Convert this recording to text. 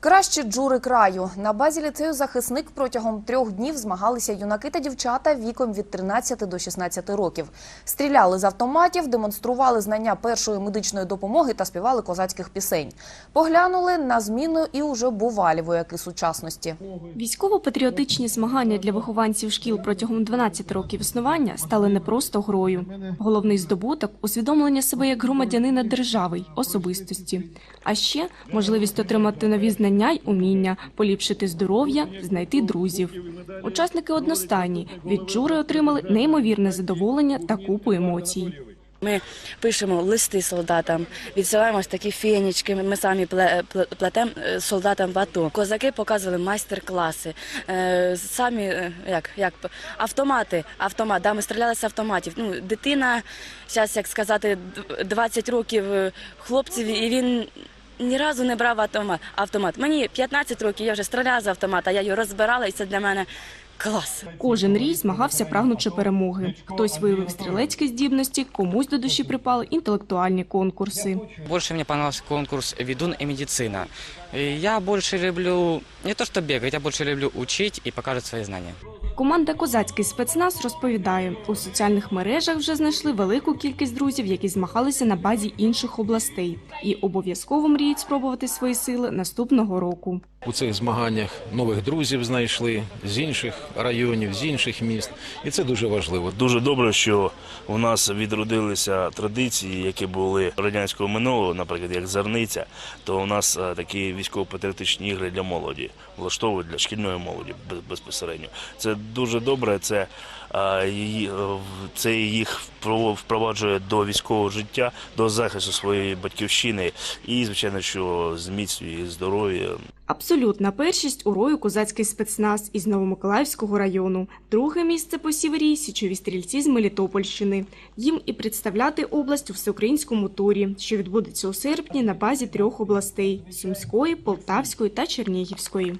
Кращі джури краю на базі ліцею захисник протягом трьох днів змагалися юнаки та дівчата віком від 13 до 16 років. Стріляли з автоматів, демонстрували знання першої медичної допомоги та співали козацьких пісень. Поглянули на зміну і уже бувалі вояки сучасності. Військово-патріотичні змагання для вихованців шкіл протягом 12 років існування стали не просто грою. Головний здобуток усвідомлення себе як громадянина держави й особистості, а ще можливість отримати нові знання й уміння, поліпшити здоров'я, знайти друзів. Учасники одностайні від жури отримали неймовірне задоволення та купу емоцій. Ми пишемо листи солдатам, відсилаємо такі фенічки. Ми самі пле- пле- плетемо е, солдатам в АТО. Козаки показували майстер-класи. Е, Самі е, як, як автомати, автомат. Да, ми стріляли з автоматів. Ну, дитина, зараз як сказати, д- 20 років хлопців, і він. Ні разу не брав автомат. автомат. Мені 15 років, я вже стріляла з автомата, я його розбирала, і це для мене клас. Кожен рій змагався прагнучи перемоги. Хтось виявив стрілецькі здібності, комусь до душі припали інтелектуальні конкурси. Больше мне понравился конкурс «Ведун и медицина». Я больше люблю не то что бегать, я больше люблю учить и показывать свои знания. Команда Козацький спецназ розповідає, у соціальних мережах вже знайшли велику кількість друзів, які змагалися на базі інших областей, і обов'язково мріють спробувати свої сили наступного року. У цих змаганнях нових друзів знайшли з інших районів, з інших міст, і це дуже важливо. Дуже добре, що у нас відродилися традиції, які були радянського минулого, наприклад, як зерниця, то у нас е, такі військово-патріотичні ігри для молоді влаштовують для шкільної молоді безпосередньо. Це дуже добре. Це е, е, це їх впроваджує до військового життя, до захисту своєї батьківщини і, звичайно, що зміцнює здоров'я. Абсолютна першість у рою козацький спецназ із Новомиколаївського району. Друге місце посів рій січові стрільці з Мелітопольщини. Їм і представляти область у всеукраїнському турі, що відбудеться у серпні на базі трьох областей: Сумської, Полтавської та Чернігівської.